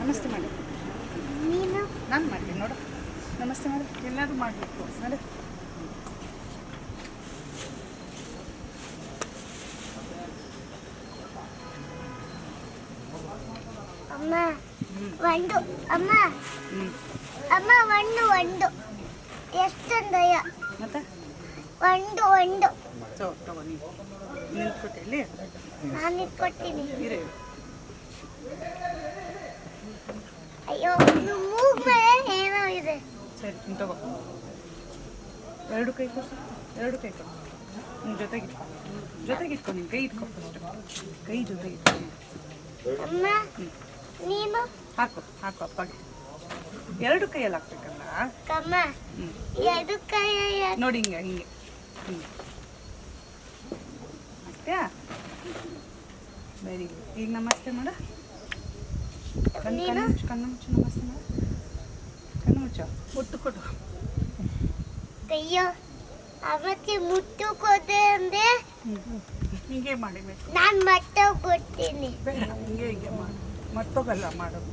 ನಮಸ್ತೆ ಮಾಡಿ. ನೀನು? ನಾನು ಮಾಡ್ತೀನಿ ನೋಡು. ನಮಸ್ತೆ ಮಾಡಿ. ಎಲ್ಲರೂ ಮಾಡಬೇಕು. ನೋಡಿ. ಅಮ್ಮ ಒಂದು ಅಮ್ಮ. ಅಮ್ಮ ಒಂದು ಒಂದು. ಎಷ್ಟೊಂದಯ್ಯ ಮತ್ತೆ? ಒಂದು ಒಂದು. ನಾನು. ಇಟ್ಕೊಡ್ತೀನಿ. ಅಯ್ಯೋ ಒಂದು ಮೂಗ್ ಮೇಲೆ ಏನೋ ಇದೆ. ಸರಿ ನೀನು ತಗೋ. ಎರಡು ಕೈ ಕೊಡು. ಎರಡು ಕೈ ಕೊಡು. ನಿನ್ನ ಜೊತೆಗೆ ಇಟ್ಕೊ. ಜೊತೆಗೆ ಇಟ್ಕೊ ನಿನ್ನ ಕೈ ಇಟ್ಕೊ ಫಸ್ಟ್ ಕೈ ಜೊತೆಗೆ ಇಟ್ಕೊ. ಅಮ್ಮ ನೀನು? ಹಾಕು ಹಾಕು ಅಪ್ಪಗೆ. ಎರಡು ಕೈಯಲ್ಲಿ ಹಾಕ್ಬೇಕಲ್ಲ? ಕಮ್ಮ ಹ್ಞೂ ಎರಡು ಕೈ ನೋಡಿ ಹಿಂಗೆ ಹಿಂಗೆ. ಹಿಂಗೆ ಆಗ್ತ್ಯಾ ವೆರಿ ಗುಡ್ ಈಗ ನಮಸ್ತೆ ಮಾಡ. ಕಣ್ಣು ಕಣ್ಣು ನೀನು ಮುಚ್ಚು ಕಣ್ಣು ನಮಸ್ತೆ ಕಣ್ಣು ಮುಚ್ಚು. ಮುಟ್ಟು ಕೊಡು. ಕೈಯೋ ಅವತ್ತೆ ಮುಟ್ಟು ಕೊದೆ ಅಂದ್ರೆ ಹಿಂಗೆ ಮಾಡಿ ನಾನು ಬೇಡ ಹಿಂಗೆ ಹಿಂಗೆ ಮಾಡು. ಮತ್ತೋಗಲ್ಲ ಮಾಡೋದು